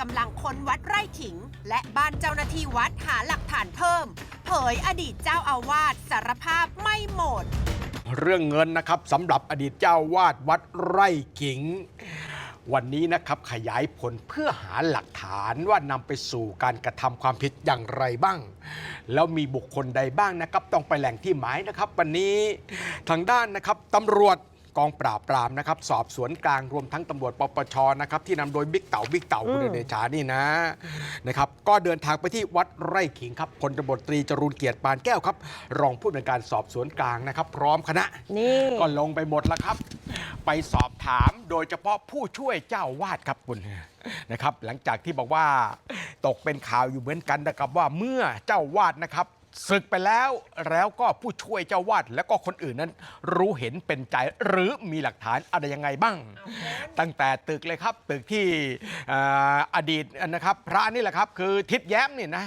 กำลังค้นวัดไร่ขิง และบ้านเจ้าหน้าที่วัดหาหลักฐานเพิ่ม เผยอดีตเจ้าอาวาสสารภาพไม่หมด เรื่องเงินนะครับสำหรับอดีตเจ้าวาดวัดไร่ขิง วันนี้นะครับขยายผลเพื่อหาหลักฐานว่านำไปสู่การกระทำความผิดอย่างไรบ้าง แล้วมีบุคคลใดบ้างนะครับ ต้องไปแหล่งที่หมายนะครับ วันนี้ทางด้านนะครับตำรวจ องปราบปรามนะครับสอบสวนกลางรวมทั้งตำรวจปปชนะครับที่นำโดยบิ๊กเต่าบิ๊กเต่าคุณเดชานี่นะนะครับก็เดินทางไปที่วัดไร่ขิงครับพลตำรวจตรีจรูนเกียรติปานแก้วครับ รองผู้อำนวยการสอบสวนกลางนะครับ พร้อมคณะนี่ก็ลงไปหมดแล้วครับ ไปสอบถามโดยเฉพาะผู้ช่วยเจ้าวาดครับคุณนะครับ หลังจากที่บอกว่าตกเป็นข่าวอยู่เหมือนกันนะครับว่าเมื่อเจ้าวาดนะครับ ศึกไปแล้วแล้วก็ผู้ช่วยเจ้าวาดแล้วก็คนอื่นนั้น รู้เห็นเป็นใจหรือมีหลักฐานอะไรยังไงบ้าง ตั้งแต่ตึกเลยครับ ตึกที่เอ่ออดีตนะครับ พระนี่แหละครับ คือทิศแย้มนี่นะ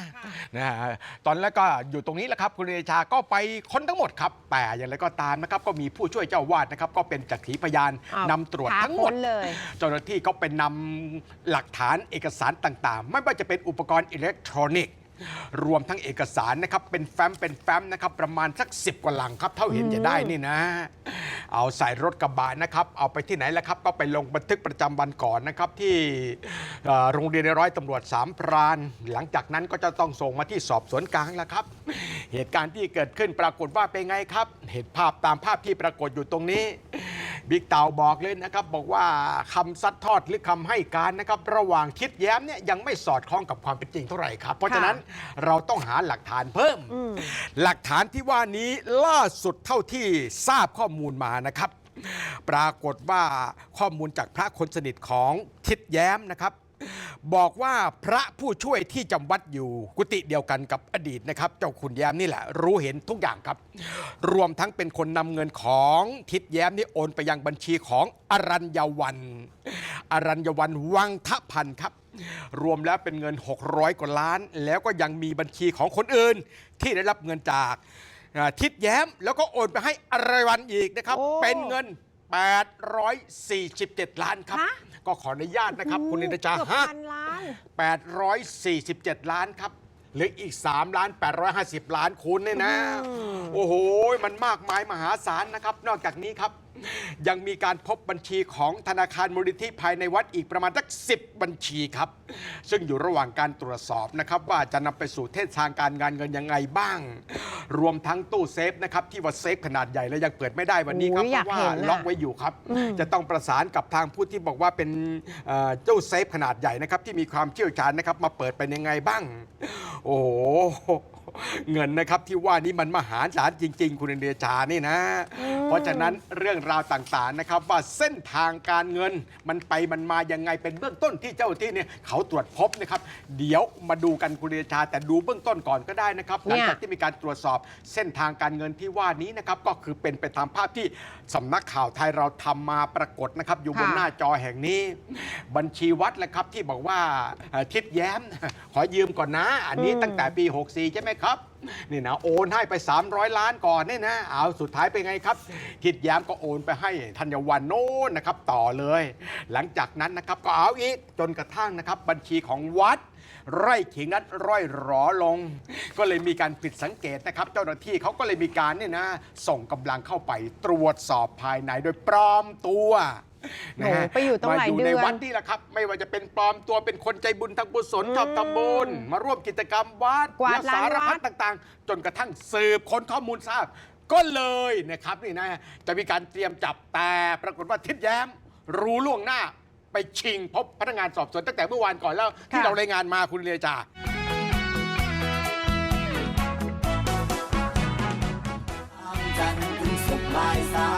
นะฮะตอนแรกก็อยู่ตรงนี้แหละครับ คุณเดชาก็ไปค้นทั้งหมดครับ แต่อย่างไรก็ตามนะครับ ก็มีผู้ช่วยเจ้าวาดนะครับ ก็เป็นจักขีพยานอ้าวนำตรวจท้าทั้งหมดค้นเลย เจ้าหน้าที่ก็เป็นนำหลักฐานเอกสารต่างๆ ไม่ว่าจะเป็นอุปกรณ์อิเล็กทรอนิกส์ รวมทั้งเอกสารนะครับ เป็นแฟ้มเป็นแฟ้มนะครับ ประมาณสัก10กว่าหลังครับ เท่าเห็นจะได้นี่นะ เอาใส่รถกระบะนะครับ เอาไปที่ไหนแล้วครับ ก็ไปลงบันทึกประจำวันก่อนนะครับ ที่เอ่อโรงเรียนในร้อยตำรวจสามพรานหลังจากนั้นก็จะต้องส่งมาที่สอบสวนกลางแล้วครับ เหตุการณ์ที่เกิดขึ้นปรากฏว่าเป็นไงครับ เห็นภาพตามภาพที่ปรากฏอยู่ตรงนี้ บิ๊กเต่าบอกเลยนะครับบอกว่าคำซัดทอดหรือคำให้การนะครับระหว่างคิดแย้มเนี่ยยังไม่สอดคล้องกับความเป็นจริงเท่าไหร่ครับเพราะฉะนั้นเราต้องหาหลักฐานเพิ่ม หลักฐานที่ว่านี้ล่าสุดเท่าที่ทราบข้อมูลมานะครับ ปรากฏว่าข้อมูลจากพระคนสนิทของทิดแย้มนะครับ บอกว่าพระผู้ช่วยที่จำวัดอยู่กุฏิเดียวกันกับอดีตนะครับ เจ้าขุนแย้มนี่แหละ รู้เห็นทุกอย่างครับ รวมทั้งเป็นคนนำเงินของทิดแย้มนี่โอนไปยังบัญชีของอรัญญวันอรัญญวันวังทพันธ์ครับ รวมแล้วเป็นเงิน 600 กว่าล้าน แล้วก็ยังมีบัญชีของคนอื่นที่ได้รับเงินจากอ่าทิดแย้ม แล้วก็โอนไปให้อรัญญวันอีกนะครับโอ้เป็นเงิน 847 ล้านครับ ฮะ ก็ขออนุญาตนะครับ คุณนิตจาเกือบฮะพันล้าน 847 ล้านครับเหรืออีก3ล้าน850 ล้านคูณเนี่ยนะ โอ้โห มันมากมายมหาศาลนะครับ นอกจากนี้ครับ ยังมีการพบบัญชีของธนาคารมูลนิธิภายในวัดอีกประมาณสัก10บัญชีครับ ซึ่งอยู่ระหว่างการตรวจสอบนะครับ ว่าจะนำไปสู่เส้นทางการงานเงินยังไงบ้าง รวมทั้งตู้เซฟนะครับที่ว่าเซฟขนาดใหญ่และยังเปิดไม่ได้วันนี้ครับโอ้ยเพอยากราะว่าเห็นน่ะล็อกไว้อยู่ครับ จะต้องประสานกับทางผู้ที่บอกว่าเป็นเอ่อเจ้าเซฟขนาดใหญ่นะครับที่มีความเชี่ยวชาญนะครับมาเปิดเป็นยังไงบ้าง โอ้โห เงินนะครับที่ว่านี้มันมหาศาลจริง ๆ คุณเดชานี่นะ เพราะฉะนั้นเรื่องราวต่างๆนะครับว่าเส้นทางการเงินมันไปมันมายังไงเป็นเบื้องต้นที่เจ้าที่เนี่ยเขาตรวจพบนะครับ เดี๋ยวมาดูกันคุณเดชาแต่ดูเบื้องต้นก่อนก็ได้นะครับหลังจากที่มีการตรวจสอบเส้นทางการเงินที่ว่านี้นะครับก็คือเป็นไปตามภาพที่สำนักข่าวไทยเราทำมาปรากฏนะครับ อยู่บนค่ะหน้าจอแห่งนี้ บัญชีวัดแหละครับที่บอกว่าเอ่อทิดแย้ม ขอยืมก่อนนะ อันนี้ตั้งแต่ปี 64 ใช่ไหมครับ นี่นะโอนให้ไป 300 ล้านก่อนเนี่ยนะ เอาสุดท้ายเป็นไงครับทิดย้มก็โอนไปให้ธัญวันโน้นนะครับต่อเลย หลังจากนั้นนะครับก็เอาอีกจนกระทั่งนะครับบัญชีของวัดไร่ขิงนั้นร่อยหรอลง ก็เลยมีการผิดสังเกตนะครับ เจ้าหน้าที่เขาก็เลยมีการเนี่ยนะ ส่งกำลังเข้าไปตรวจสอบภายในโดยปลอมตัว นะฮะไปอยู่ตั้งหลายมาอยู่ในวัดนี่แหละครับ ไม่ว่าจะเป็นปลอมตัวเป็นคนใจบุญทางบุญศลชอบทำบุญมาร่วมกิจกรรมวัดกวาดแานสารพัด ต่างๆ จนกระทั่งสืบค้นข้อมูลทราบ ก็เลยนะครับนี่นะจะมีการเตรียมจับแต่ปรากฏว่าทิศแย้ม รู้ล่วงหน้าไปชิงพบพนักงานสอบสวนตั้งแต่เมื่อวานก่อนแล้ว ที่เรารายงานมาคุณเรจา ทาจันทร์ถึงศุกบายสา